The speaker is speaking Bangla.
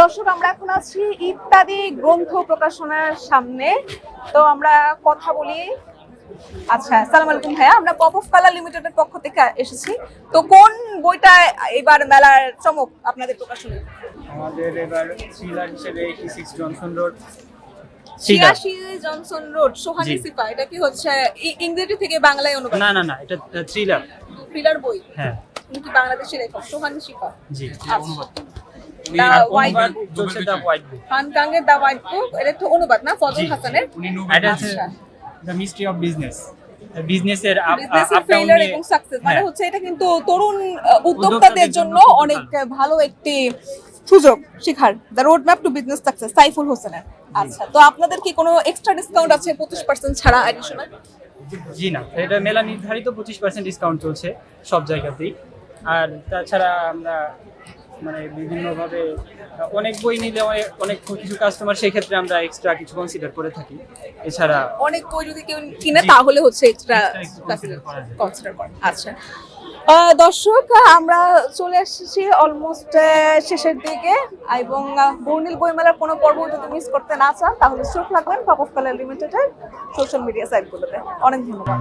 দর্শক আমরা এখন আছি ইত্যাদি গ্রন্থ প্রকাশনার সামনে। তো আমরা কথা বলি আচ্ছা সালাম আলাইকুম ভাইয়া। আমরা পপ অফ কালার লিমিটেডের পক্ষ থেকে এসেছি। তো কোন বইটা এবার মেলার চমক আপনাদের প্রকাশনে আমাদের এবার থ্রিলার হিসেবে এইটি সিক্স জনসন রোড ছিয়াশি জনসন রোড সোহানি। সিপা এটা কি হচ্ছে ইংরেজি থেকে বাংলায় অনুবাদ? না না না এটা থ্রিলার থ্রিলার বই? হ্যাঁ। কি বাংলাদেশি লেখক? সোহানি শিপা জি আচ্ছা। অনুবাদ। হানকাঙ্গের দা হোয়াইট বুক এটা একটু অনুবাদ না ফজল হাসানের? এটা হচ্ছে আচ্ছা। দ্য মিস্ট্রি অফ বিজনেস বিজনেসের বিজনেসের এবং সাকসেস মানে হ্যাঁ। হচ্ছে এটা কিন্তু তরুণ উদ্যোক্তাদের জন্য জন্য অনেক ভালো। একটি সুযোগ। শেখার the road map to business success Saiful হোসেনের। আচ্ছা তো আপনাদের কি কোনো এক্সট্রা ডিসকাউন্ট আছে পঁচিশ পার্সেন্ট ছাড়া অ্যাডিশনাল জি না এটা মেলা নির্ধারিত পঁচিশ পার্সেন্ট ডিসকাউন্ট চলছে সব জায়গাতেই। আর তাছাড়া আমরা মানে বিভিন্নভাবে অনেক বই নিলে অনেক- কিছু কাস্টমার সেই ক্ষেত্রে আমরা এক্সট্রা কিছু কনসিডার করে থাকি। এছাড়া অনেক বই যদি কেউ কিনে তাহলে হচ্ছে এক্সট্রা করা কনসিডার করেন আচ্ছা। দর্শক আমরা চলে এসেছি অলমোস্ট শেষের দিকে। এবং বর্ণিল বইমেলার কোনো পর্ব যদি মিস করতে না চান তাহলে চোখ রাখবেন পপ অফ কালার লিমিটেডের সোশ্যাল মিডিয়া সাইটগুলোতে অনেক ধন্যবাদ।